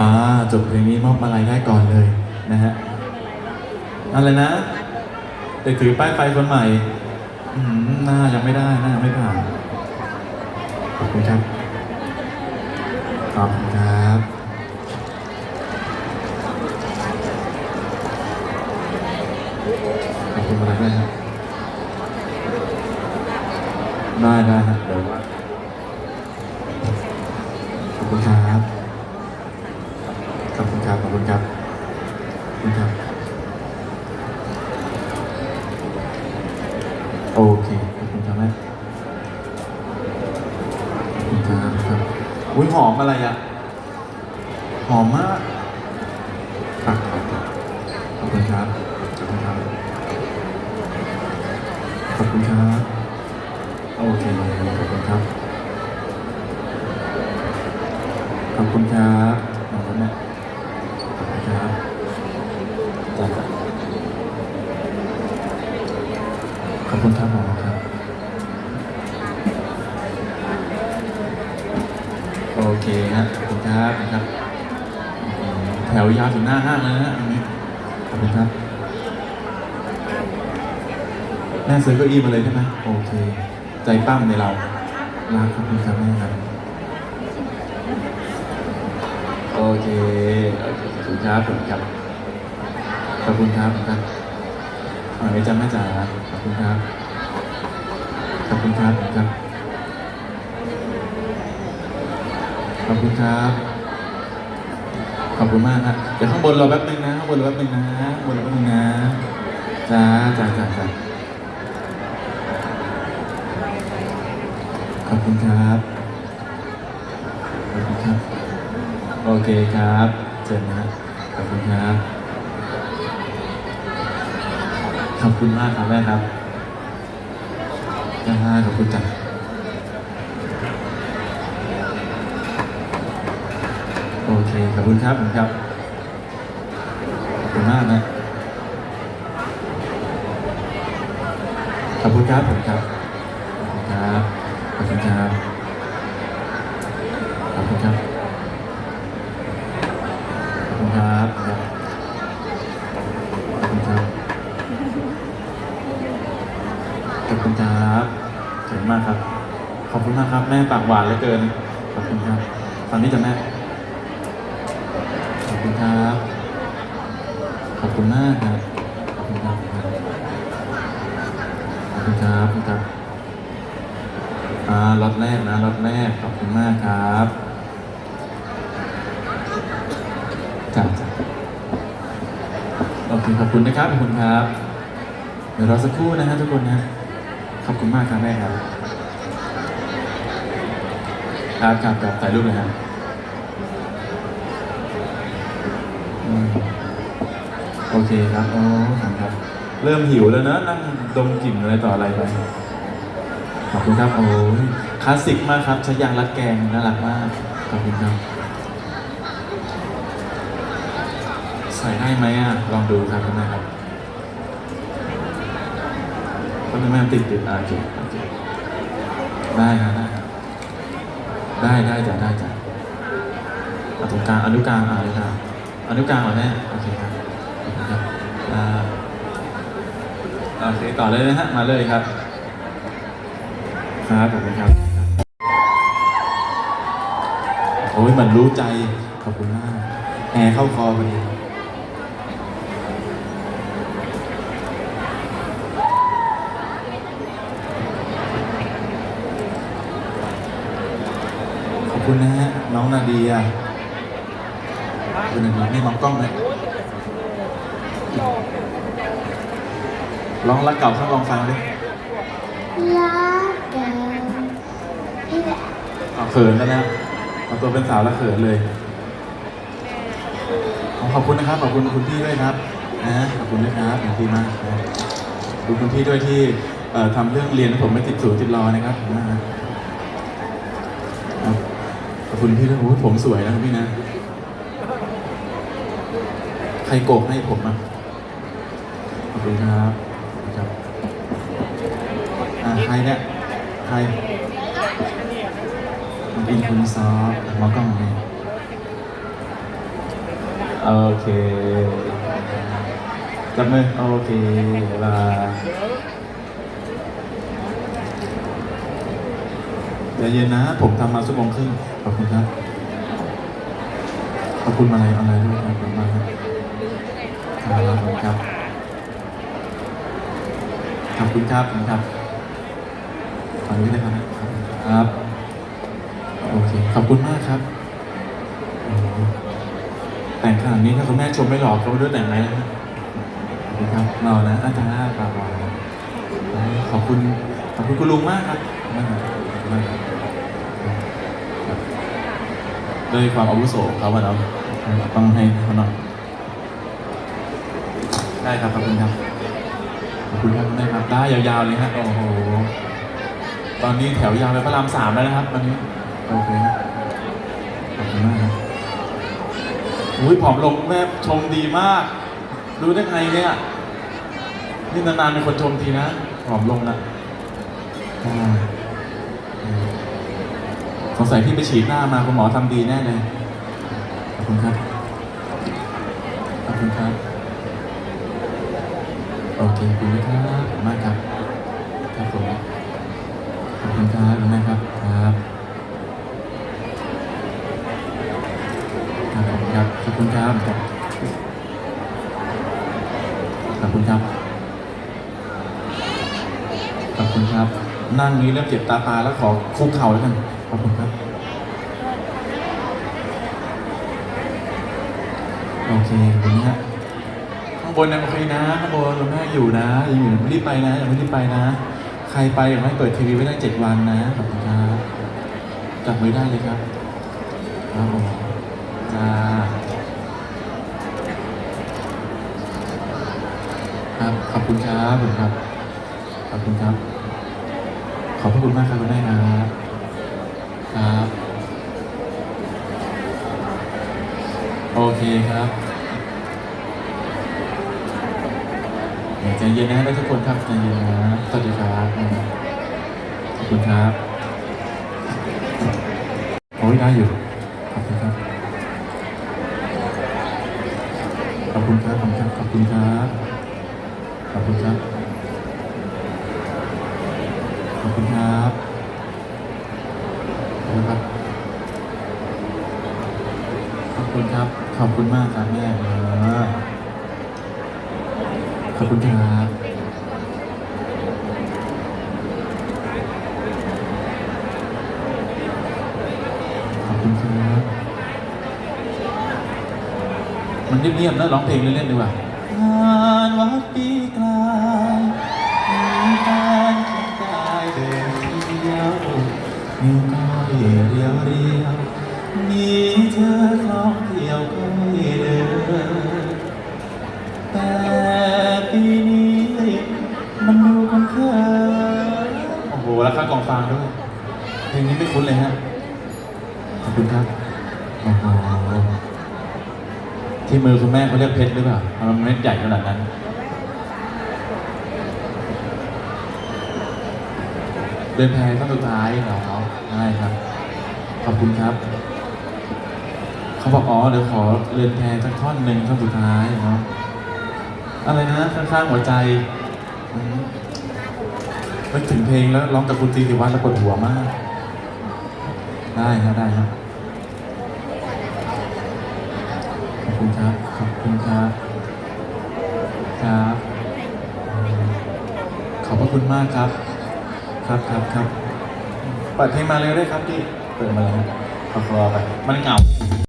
อ่าจบเพลงนี้มอบมาลัยได้ก่อนเลยนะฮะอะไรนะเด็กถือป้ายไฟคนใหม่อืมหน้ายังไม่ได้หน้ายังไม่ผ่านขอบคุณครับขอบคุณครับขอบคุณมาลัยด้วยครับได้ได้ครับเดี๋ยวว่าขอบคุณครับ ขอบคุณครับ ขอบคุณครับ ขอบคุณครับ โอเคขอบคุณครับแม่ขอบคุณครับครับอุ้ยหอมอะไรอะ หอมมากครับครับครับขอบคุณครับขอบคุณครับขอบคุณครับโอเคขอบคุณครับขอบคุณครับคุณนะขอบคุณครับจ้ะขอบคุณครับหมอครับ โอ เคฮะขอบคุณครับขอบคุณครับ แถวยาวถึงหน้าห้างเลยนะฮะอันนี้ขอบคุณครับแม่ซื้อเก้าอี้มาเลยใช่ไหมโอเค ใจปั้มในเรารักขอบคุณครับแม่ครับโอเคโอเคขอบคุณครับขอบคุณครับขอบคุณครับครับอ่าไม่จำไม่จ๋าขอบคุณครับขอบคุณครับขอบคุณครับ ขอบคุณครับ ขอบคุณมากครับเดี๋ยวข้างบนเราแป๊บนึงนะ ข้างบนเราแป๊บนึงนะข้างบนเราแป๊บนึงนะจ้าจ้าจ้าจ้าขอบคุณครับ ขอบคุณครับ โอเคครับเชิญนะขอบคุณครับ ขอบคุณมากครับแม่ครับจ้าขอบคุณจ้ะ อเคขอบคุณครับคุณครับขอบคุณมากนะขอบคุณครับขอบคุณครับขอบคุณครับขอบคุณครับขอบคุณครับขอบคุณครับขอบคุณครับเก่งมากครับ ขอบคุณมากครับ แม่ปากหวานเหลือเกินขอบคุณครับฟังนี้จะแม่ คุณครับ ขอบคุณมากครับ ขอบคุณครับ ขอบคุณครับคุณครับอ่ารถแรกนะรถแรก ขอบคุณมากครับจ้าจ้าโอเคขอบคุณนะครับ ขอบคุณครับ เดี๋ยวรอสักครู่นะฮะทุกคนนะ ขอบคุณมากครับแม่ครับ ครับครับครับถ่ายรูปเลยครับ โอเคครับอ๋อครับ เริ่มหิวแล้วนะนั่งดมกลิ่นอะไรต่ออะไรไปขอบคุณครับโอ้ยคลาสสิกมากครับชายางรัดแกงน่ารักมากขอบคุณครับใส่ได้ไหมอะลองดูครับคุณแม่ครับคุณแม่ติดติดอะโอเคโอเคได้ครับได้ครับได้ได้จ้ะได้จ้ะอาตรงกลางอนุกลางอะเลยครับอนุกลางเหรอแม่โอเคครับ ขอบคุณครับอ่าโอเคต่อเลยนะฮะ มาเลยครับ ครับขอบคุณครับ โอ้ยเหมันรู้ใจ ขอบคุณมากแอร์เข้าคอพอดีขอบคุณนะฮะ น้องนาเดียขอบคุณนาเดียนี่มองกล้องไหม ลองรักเก่าข้างลองฟังดิรักกันนี่แหละเอาเขินแล้วนะเอาตัวเป็นสาวแล้วเขินเลย ขอบคุณนะครับ ขอบคุณคุณพี่ด้วยครับนะขอบคุณด้วยครับขอบคุณพี่มากนะขอบคุณคุณพี่ด้วยที่เอ่อทำเรื่องเรียนให้ผมไม่ติดสูติดรอนะครับขอบคุณมากครับขอบคุณพี่ด้วยโอ้โหผมสวยนะครับพี่นะ ใครโกกให้ผมอะขอบคุณครับ ขอบคุณครับอ่าใครเนี่ยใครมันเป็นคุณซอฟมอกล้องเลยโอเคจับมือโอเคบ๊ายบายใจเย็นนะ ผมทำมาชั่วโมงครึ่งขอบคุณครับ ขอบคุณมาลัยออนไลน์ด้วยครับขอบคุณมากครับขอบคุณครับ ขอบคุณครับขอบคุณครับขอบคุณนะครับครับ โอเค ขอบคุณมากครับ แต่งขนาดนี้ถ้าคุณแม่ชมไม่หลอกเขาไม่รู้แต่งไหนนะขอบคุณครับเรอนะ อาจารย์ฝากรอนขอบคุณ ขอบคุณคุณลุงมากครับมากมากด้วยความอาวุโสของเขาอะเนาะต้องให้เขาหน่อยได้ครับ ขอบคุณครับ คุณครับได้ครับได้ยาวๆเลยฮะโอ้โห ตอนนี้แถวยาวไปพระรามสามแล้วนะครับวันนี้โอเคขอบคุณมากครับอุ้ยผอมลงแม่ชมดีมาก รู้ได้ไงเนี่ยนี่นานๆเป็นคนชมทีนะผอมลงนะสงสัยพี่ไปฉีดหน้ามาคุณหมอทำดีแน่เลยขอบคุณครับขอบคุณครับ โอเคขอบคุณครับขอบคุณมากครับครับผมขอบคุณครับขอบคุณนะครับครับครับขอบคุณครับขอบคุณครับขอบคุณครับขอบคุณครับนั่งนี้เริ่มเจ็บตาปลาแล้วขอคุกเข่าแล้วกันขอบคุณครับโอเคขอบคุณนะฮะ บนนะโอเคนะข้างบนคุณแม่อยู่นะยังอยู่ไม่รีบไปนะยังไม่รีบไปนะ ใครไปอยากให้เปิดทีวีไว้ได้เจ็ดวันนะขอบคุณครับจับมือได้เลยครับครับผมจ้าครับขอบคุณครับผมครับ ขอบคุณครับ ขอบพระคุณมากครับคุณแม่ครับครับ โอเคครับ ใจเย็นนะได้ทุกคนครับใจเย็นนะสวัสดีครับขอบคุณครับโอ้ยได้อยู่ขอบคุณครับขอบคุณครับขอบคุณครับขอบคุณครับขอบคุณครับขอบคุณครับขอบคุณครับขอบคุณมากครับแม่ ขอบคุณครับขอบคุณครับมันเงียบๆนะร้องเพลงเล่นๆดีกว่างานวัดปีกลายมีการเขียนกายเดินเที่ยวนิ้วก้อยเรียวเรียวมีเธอคล้องเที่ยวก้อย โอ้โหแล้วค่ากองฟางด้วยเพลงนี้ไม่คุ้นเลยฮะขอบคุณครับโอ้โหที่มือคุณแม่เขาเรียกเพชรหรือเปล่าทำไมมันเม็ดใหญ่ขนาดนั้นเดินแพรขั้นสุดท้ายเหรอได้ครับ ขอบคุณครับ เขาบอกอ๋อเดี๋ยวขอเรือนแพรสักท่อนหนึ่งท่อนสุดท้ายเนาะอะไรนะข้างๆหัวใจ นึกถึงเพลงแล้วร้องกับคุณตีสิวัฒน์แล้วปวดหัวมาก ได้ครับ ได้ครับ ขอบคุณครับ ขอบคุณครับ ครับ ขอบพระคุณมากครับ ครับครับครับเปิดเพลงมาเลยได้ครับพี่ เปิดมาเลยครับขอคอไปมันเหงา